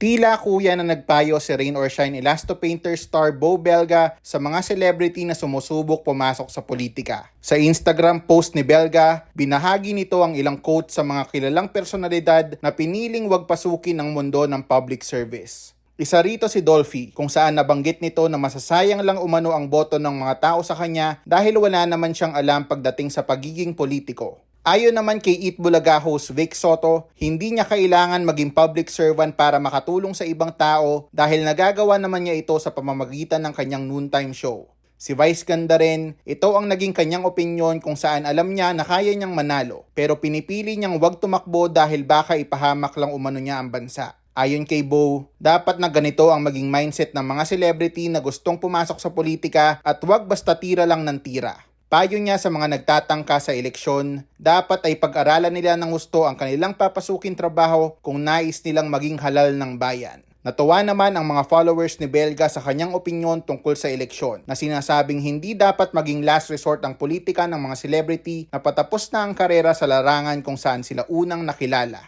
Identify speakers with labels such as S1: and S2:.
S1: Tila kuya na nagpayo si Rain or Shine Elasto Painter star Bo Belga sa mga celebrity na sumusubok pumasok sa politika. Sa Instagram post ni Belga, binahagi nito ang ilang quote sa mga kilalang personalidad na piniling wag pasukin ng mundo ng public service. Isa rito si Dolphy kung saan nabanggit nito na masasayang lang umano ang boto ng mga tao sa kanya dahil wala naman siyang alam pagdating sa pagiging politiko. Ayon naman kay Eat Bulaga host Vic Soto, hindi niya kailangan maging public servant para makatulong sa ibang tao dahil nagagawa naman niya ito sa pamamagitan ng kanyang noontime show. Si Vice Ganda rin, ito ang naging kanyang opinyon kung saan alam niya na kaya niyang manalo pero pinipili niyang wag tumakbo dahil baka ipahamak lang umano niya ang bansa. Ayon kay Bo, dapat na ganito ang maging mindset ng mga celebrity na gustong pumasok sa politika at wag basta tira lang ng tira. Payo niya sa mga nagtatangka sa eleksyon, dapat ay pag-aralan nila ng gusto ang kanilang papasukin trabaho kung nais nilang maging halal ng bayan. Natuwa naman ang mga followers ni Belga sa kanyang opinyon tungkol sa eleksyon na sinasabing hindi dapat maging last resort ang politika ng mga celebrity na patapos na ang karera sa larangan kung saan sila unang nakilala.